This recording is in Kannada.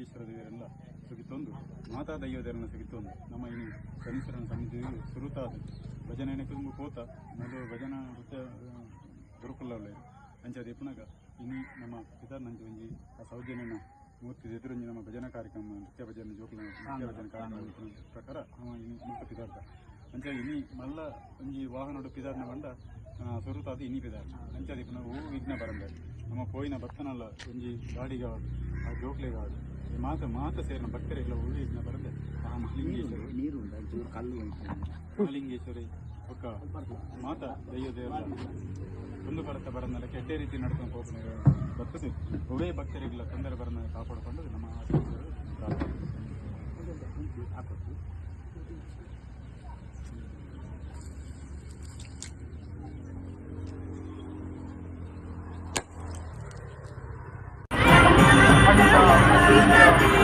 ಮಹಾಲಿಂಗೇಶ್ವರ ದೇವರೆಲ್ಲ ಸುಗಿತೊಂದು ಮಾತಾ ದೈವದೆರನ್ನ ಸುಗಿತೊಂದು. ನಮ್ಮ ಇನ್ನು ಶನೀಶ್ವರನ ಸಮಿತಿ ಸುರುತಾದ ಭಜನೆ ಕುಂಬು ಕೋತ ಮೊದಲು ಭಜನ ನೃತ್ಯ ಗುರುಕುಲ ಅಂಚೆ ಪುನಗ ಇನ್ನು ನಮ್ಮ ಪಿತಾ ನಂಜಿ ಒಂಜಿ ಆ ಸೌಜನ್ಯನ ಮೂರ್ತಿ ಎದುರಂಜಿ ನಮ್ಮ ಭಜನಾ ಕಾರ್ಯಕ್ರಮ ನೃತ್ಯ ಭಜನೆ ಜೋಕುಲ ನೃತ್ಯ ಭಜನೆ ಕಾರ್ಯಕ್ರಮ ಪ್ರಕಾರ ನಮ್ಮ ಇನ್ನು ಮುಕ್ತ ಪಿದಾರ್ಥ ಅಂಚ ಇನಿ ಮಲ್ಲ ಒಂಜಿ ವಾಹನಡು ಪಿದಾರ್ನ ಪಂಡ ಸೊರುತಾದ ಇನಿ ಪಿದಾರ್ನ ಅಂಚಾದ ಪುನಃ ಹೂ ವಿಘ್ನ ಬರಂದ ನಮ್ಮ ಪೋಯಿನ ಭಕ್ತನಲ್ಲ ಒಂಜಿ ಗಾಡಿಗ ಆ ಜೋಕ್ಲೆ ಗಾಡು ಈ ಮಾತ ಮಾತ ಸೇರಿನ ಭಕ್ತರೆಲ್ಲ ಹೂ ವಿಘ್ನ ಬರಂದೆ ಆ ಮಹಾಲಿಂಗೇಶ್ವರ. ನೀರು ಉಂಟು ಕಲ್ಲು ಮಹಾಲಿಂಗೇಶ್ವರಿ ಒಕ್ಕ ಮಾತ ದೈವ ದೇವರ ಒಂದು ಬರತ್ತ ಬರನಲ್ಲ ಕೆಟ್ಟ ರೀತಿ ನಡ್ಕೊಂಡು ಹೋಗ್ತಾರೆ ಬರ್ತದೆ ಒವೇ ಭಕ್ತರಿಗೆಲ್ಲ ತೊಂದರೆ ಬರನ ಕಾಪಾಡಿಕೊಂಡು ನಮ್ಮ ಆಶೀರ್ವಾದ ಪ್ರಾರ್ಥನೆ. Amen.